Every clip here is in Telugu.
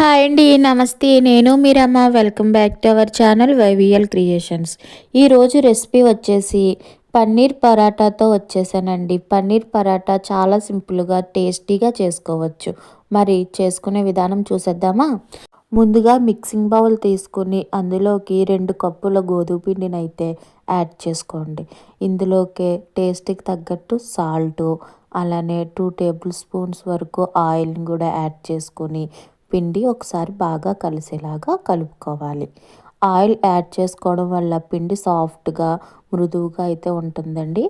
హాయ్ అండి నమస్తే. నేను Meeramma. Welcome back to our channel YVL creations ఈరోజు రెసిపీ వచ్చేసి పన్నీర్ పరాటాతో వచ్చేసానండి. పన్నీర్ పరాటా చాలా సింపుల్గా టేస్టీగా చేసుకోవచ్చు. మరి చేసుకునే విధానం చూసేద్దామా? ముందుగా మిక్సింగ్ బౌల్ తీసుకుని అందులోకి రెండు కప్పుల గోధుమ పిండిని అయితే యాడ్ చేసుకోండి. ఇందులోకి టేస్ట్కి తగ్గట్టు సాల్ట్ అలానే టూ టేబుల్ స్పూన్స్ వరకు ఆయిల్ని కూడా యాడ్ చేసుకొని పిండి ఒకసారి బాగా కలిసేలాగా కలుపుకోవాలి. ఆయిల్ యాడ్ చేసుకోవడం వల్ల పిండి సాఫ్ట్గా మృదువుగా అయితే ఉంటుందండి.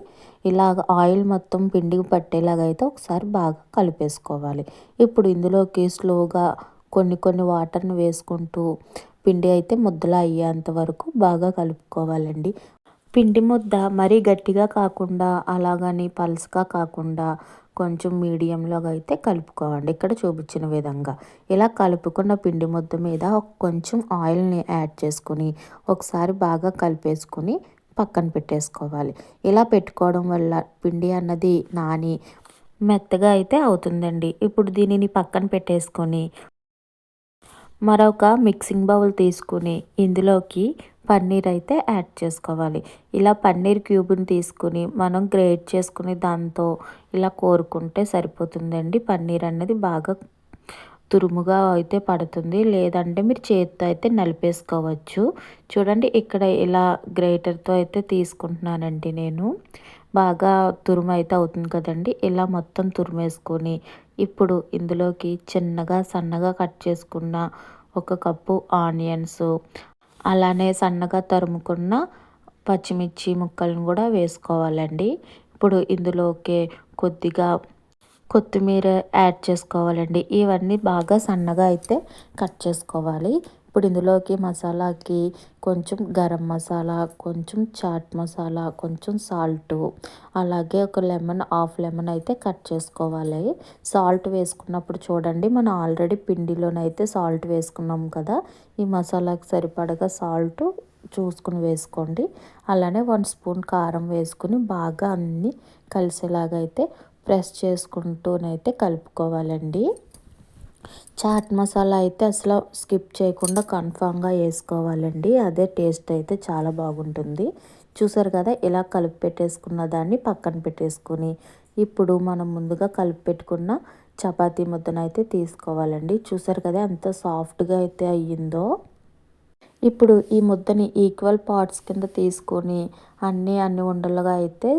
ఇలాగ ఆయిల్ మొత్తం పిండికి పట్టేలాగా అయితే ఒకసారి బాగా కలిపేసుకోవాలి. ఇప్పుడు ఇందులోకి స్లోగా కొన్ని కొన్ని వాటర్ని వేసుకుంటూ పిండి అయితే ముద్దలా అయ్యేంత వరకు బాగా కలుపుకోవాలండి. పిండి ముద్ద మరీ గట్టిగా కాకుండా అలాగని పల్స్గా కాకుండా కొంచెం మీడియంలో అయితే కలుపుకోవండి. ఇక్కడ చూపించిన విధంగా. ఇలా కలుపుకున్న పిండి ముద్ద మీద కొంచెం ఆయిల్ని యాడ్ చేసుకుని ఒకసారి బాగా కలిపేసుకుని పక్కన పెట్టేసుకోవాలి. ఇలా పెట్టుకోవడం వల్ల పిండి అన్నది నాని మెత్తగా అయితే అవుతుందండి. ఇప్పుడు దీనిని పక్కన పెట్టేసుకొని మరొక మిక్సింగ్ బౌల్ తీసుకుని ఇందులోకి పన్నీర్ అయితే యాడ్ చేసుకోవాలి. ఇలా పన్నీర్ క్యూబ్ని తీసుకుని మనం గ్రేట్ చేసుకుని దాంతో ఇలా కోరుకుంటే సరిపోతుందండి. పన్నీర్ అనేది బాగా తురుముగా అయితే పడుతుంది. లేదంటే మీరు చేతితో అయితే నలిపేసుకోవచ్చు. చూడండి ఇక్కడ ఇలా గ్రేటర్తో అయితే తీసుకుంటున్నానండి నేను. బాగా తురుము అయితే అవుతుంది కదండి. ఇలా మొత్తం తురుమేసుకొని ఇప్పుడు ఇందులోకి చిన్నగా సన్నగా కట్ చేసుకున్న ఒక కప్పు ఆనియన్స్ అలానే సన్నగా తరుముకున్న పచ్చిమిర్చి ముక్కలను కూడా వేసుకోవాలండి. ఇప్పుడు ఇందులోకి కొద్దిగా కొత్తిమీర యాడ్ చేసుకోవాలండి. ఇవన్నీ బాగా సన్నగా అయితే కట్ చేసుకోవాలి. ఇప్పుడు ఇందులోకి మసాలాకి కొంచెం గరం మసాలా కొంచెం చాట్ మసాలా కొంచెం సాల్ట్. అలాగే ఒక లెమన్ హాఫ్ లెమన్ అయితే కట్ చేసుకోవాలి. సాల్ట్ వేసుకున్నప్పుడు చూడండి మనం ఆల్రెడీ పిండిలోనైతే సాల్ట్ వేసుకున్నాం కదా ఈ మసాలాకి సరిపడగా సాల్ట్ చూసుకుని వేసుకోండి. అలానే వన్ స్పూన్ కారం వేసుకుని బాగా అన్నీ కలిసేలాగా అయితే ప్రెస్ చేసుకుంటూనైతే కలుపుకోవాలండి. చాట్ మసాలా అయితే అసలు స్కిప్ చేయకుండా కన్ఫామ్గా వేసుకోవాలండి. అదే టేస్ట్ అయితే చాలా బాగుంటుంది. చూసారు కదా ఇలా కలిపి పెట్టేసుకున్న దాన్ని పక్కన పెట్టేసుకొని ఇప్పుడు మనం ముందుగా కలిపి పెట్టుకున్న చపాతీ ముద్దనైతే తీసుకోవాలండి. చూసారు కదా ఎంత సాఫ్ట్గా అయితే అయ్యిందో. ఇప్పుడు ఈ ముద్దని ఈక్వల్ పార్ట్స్ కింద తీసుకొని అన్నీ అన్ని ఉండలుగా అయితే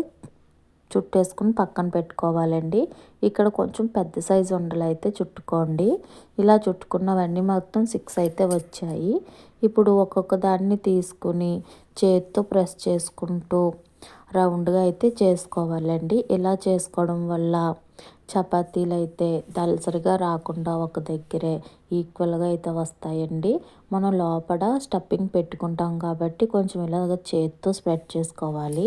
చుట్టేసుకుని పక్కన పెట్టుకోవాలండి. ఇక్కడ కొంచెం పెద్ద సైజు ఉండలు అయితే చుట్టుకోండి. ఇలా చుట్టుకున్నవన్నీ మొత్తం సిక్స్ అయితే వచ్చాయి. ఇప్పుడు ఒక్కొక్క దాన్ని తీసుకుని చేతితో ప్రెస్ చేసుకుంటూ రౌండ్గా అయితే చేసుకోవాలండి. ఇలా చేసుకోవడం వల్ల చపాతీలు అయితే దలసరిగా రాకుండా ఒక దగ్గరే ఈక్వల్గా అయితే వస్తాయండి. మనం లోపల స్టఫింగ్ పెట్టుకుంటాం కాబట్టి కొంచెం ఇలాగ చేతితో స్ప్రెడ్ చేసుకోవాలి.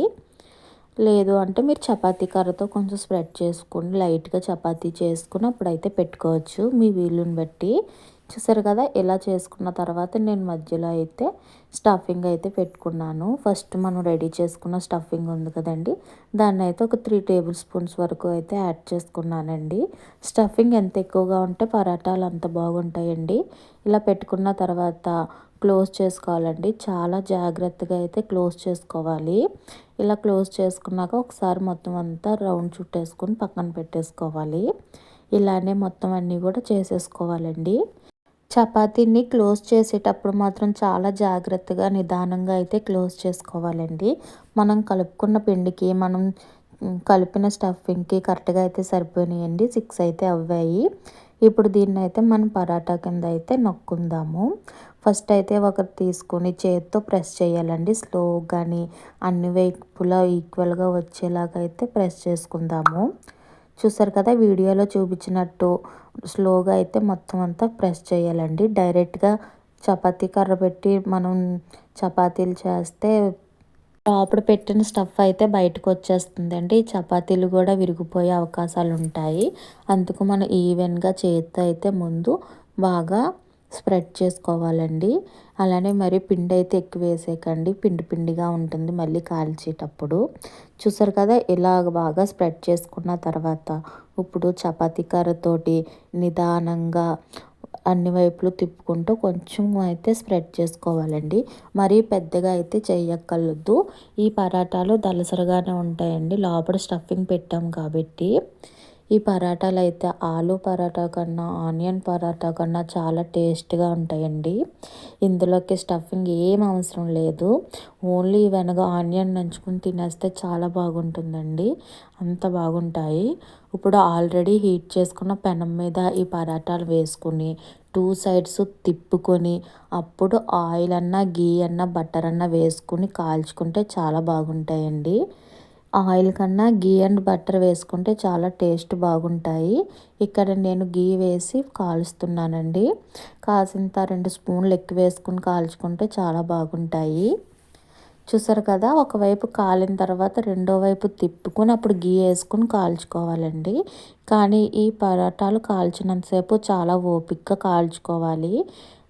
లేదు అంటే మీరు చపాతీ కర్రతో కొంచెం స్ప్రెడ్ చేసుకుని లైట్గా చపాతీ చేసుకుని అప్పుడైతే పెట్టుకోవచ్చు. మీ వీలుని బట్టి. చూసారు కదా ఇలా చేసుకున్న తర్వాత నేను మధ్యలో అయితే స్టఫింగ్ అయితే పెట్టుకున్నాను. ఫస్ట్ మనం రెడీ చేసుకున్న స్టఫింగ్ ఉంది కదండి దాన్ని అయితే ఒక త్రీ టేబుల్ స్పూన్స్ వరకు అయితే యాడ్ చేసుకున్నానండి. స్టఫింగ్ ఎంత ఎక్కువగా ఉంటే పరాటాలు అంత బాగుంటాయండి. ఇలా పెట్టుకున్న తర్వాత క్లోజ్ చేసుకోవాలండి. చాలా జాగ్రత్తగా అయితే క్లోజ్ చేసుకోవాలి. ఇలా క్లోజ్ చేసుకున్నాక ఒకసారి మొత్తం అంతా రౌండ్ చుట్టేసుకొని పక్కన పెట్టేసుకోవాలి. ఇలానే మొత్తం అన్నీ కూడా చేసేసుకోవాలండి. చపాతీని క్లోజ్ చేసేటప్పుడు మాత్రం చాలా జాగ్రత్తగా నిదానంగా అయితే క్లోజ్ చేసుకోవాలండి. మనం కలుపుకున్న పిండికి మనం కలిపిన స్టఫింగ్కి కరెక్ట్గా అయితే సరిపోయినాయండి. సిక్స్ అయితే అవ్వాయి. ఇప్పుడు దీన్ని అయితే మనం పరాటా కింద అయితే నొక్కుందాము. ఫస్ట్ అయితే ఒకటి తీసుకొని చేతితో ప్రెస్ చేయాలండి. స్లోగాని అన్ని వైపులా ఈక్వల్గా వచ్చేలాగా అయితే ప్రెస్ చేసుకుందాము. చూసారు కదా వీడియోలో చూపించినట్టు స్లోగా అయితే మొత్తం అంతా ప్రెస్ చేయాలండి. డైరెక్ట్గా చపాతీ కర్ర పెట్టి మనం చపాతీలు చేస్తే లోపల పెట్టిన స్టఫ్ అయితే బయటకు వచ్చేస్తుందండి. చపాతీలు కూడా విరిగిపోయే అవకాశాలు ఉంటాయి. అందుకు మనం ఈవెన్గా చేతితో అయితే ముందు బాగా స్ప్రెడ్ చేసుకోవాలండి. అలానే మరి పిండి అయితే ఎక్కువ వేసేయకండి. పిండి పిండిగా ఉంటుంది మళ్ళీ కాల్చేటప్పుడు. చూసారు కదా ఇలా బాగా స్ప్రెడ్ చేసుకున్న తర్వాత ఇప్పుడు చపాతీ కర్రతోటి నిదానంగా అన్ని వైపులు తిప్పుకుంటూ కొంచెం అయితే స్ప్రెడ్ చేసుకోవాలండి. మరీ పెద్దగా అయితే చేయక్కర్లేదు ఈ పరాటాలు దలసరగానే ఉంటాయండి. లోపల స్టఫింగ్ పెట్టాం కాబట్టి. ఈ పరాటాలు అయితే ఆలు పరాటా కన్నా ఆనియన్ పరాటా కన్నా చాలా టేస్ట్గా ఉంటాయండి. ఇందులోకి స్టఫింగ్ ఏం అవసరం లేదు. ఓన్లీ వెనక ఆనియన్ నంచుకుని తినేస్తే చాలా బాగుంటుందండి. అంత బాగుంటాయి. ఇప్పుడు ఆల్రెడీ హీట్ చేసుకున్న పెనం మీద ఈ పరాటాలు వేసుకుని టూ సైడ్స్ తిప్పుకొని అప్పుడు ఆయిల్ అన్నా గీ అన్నా బటర్ అన్నా వేసుకుని కాల్చుకుంటే చాలా బాగుంటాయండి. ఆయిల్ కన్నా గీ అండ్ బటర్ వేసుకుంటే చాలా టేస్ట్ బాగుంటాయి. ఇక్కడ నేను గీ వేసి కాలుస్తున్నానండి కాసింత రెండు స్పూన్లు ఎక్కువ వేసుకుని కాల్చుకుంటే చాలా బాగుంటాయి. చూసారు కదా ఒకవైపు కాలిన తర్వాత రెండో వైపు తిప్పుకొని అప్పుడు గీ వేసుకుని కాల్చుకోవాలండి. కానీ ఈ పరాటాలు కాల్చినంతసేపు చాలా ఓపిక్గా కాల్చుకోవాలి.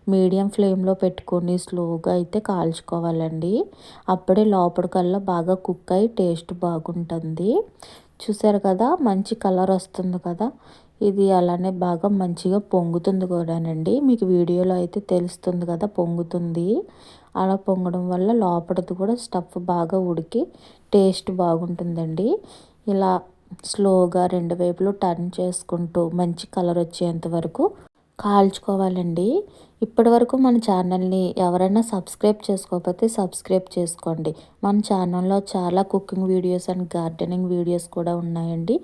మీడియం ఫ్లేమ్లో పెట్టుకొని స్లోగా అయితే కాల్చుకోవాలండి. అప్పుడే లోపలికల్లా బాగా కుక్ అయి టేస్ట్ బాగుంటుంది. చూసారు కదా మంచి కలర్ వస్తుంది కదా. ఇది అలానే బాగా మంచిగా పొంగుతుంది కూడానండి. మీకు వీడియోలో అయితే తెలుస్తుంది కదా పొంగుతుంది. అలా పొంగడం వల్ల లోపలది కూడా స్టఫ్ బాగా ఉడికి టేస్ట్ బాగుంటుందండి. ఇలా స్లోగా రెండు వైపులు టర్న్ చేసుకుంటూ మంచి కలర్ వచ్చేంత వరకు కాల్చుకోవాలండి. ఇప్పటి వరకు మన ఛానల్ని ఎవరైనా సబ్స్క్రైబ్ చేసుకోకపోతే సబ్స్క్రైబ్ చేసుకోండి. మన ఛానల్లో చాలా cooking videos and gardening videos కూడా ఉన్నాయండి.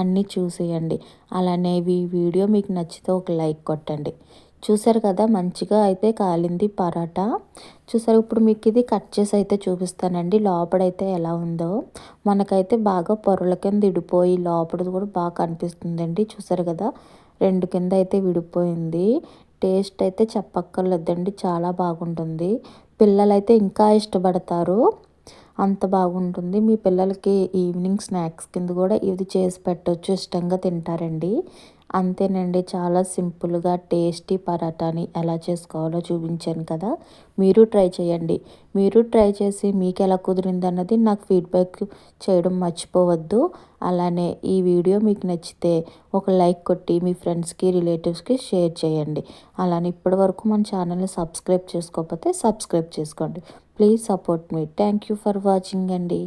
అన్నీ చూసేయండి. అలానే ఈ వీడియో మీకు నచ్చితే ఒక లైక్ కొట్టండి. చూసారు కదా మంచిగా అయితే కాలింది పరాటా. చూసారు ఇప్పుడు మీకు ఇది కట్ చేసి అయితే చూపిస్తానండి. లోపడైతే ఎలా ఉందో. మనకైతే బాగా పొరల కింద విడిపోయి లోపల కూడా బాగా కనిపిస్తుందండి. చూసారు కదా రెండు కింద అయితే విడిపోయింది. టేస్ట్ అయితే చెప్పక్కర్లేదండి చాలా బాగుంటుంది. పిల్లలైతే ఇంకా ఇష్టపడతారు అంత బాగుంటుంది. మీ పిల్లలకి ఈవినింగ్ స్నాక్స్ కింద కూడా ఇది చేసి పెట్టవచ్చు ఇష్టంగా తింటారండి. అంతేనండి చాలా సింపుల్గా టేస్టీ పరాటాని ఎలా చేసుకోవాలో చూపించాను కదా. మీరు ట్రై చేయండి. మీరు ట్రై చేసి మీకు ఎలా కుదిరింది అన్నది నాకు ఫీడ్బ్యాక్ చేయడం మర్చిపోవద్దు. అలానే ఈ వీడియో మీకు నచ్చితే ఒక లైక్ కొట్టి మీ ఫ్రెండ్స్కి రిలేటివ్స్కి షేర్ చేయండి. అలానే ఇప్పటి వరకు మన ఛానల్ని సబ్స్క్రైబ్ చేసుకోకపోతే సబ్స్క్రైబ్ చేసుకోండి. Please support me. Thank you for watching అండి.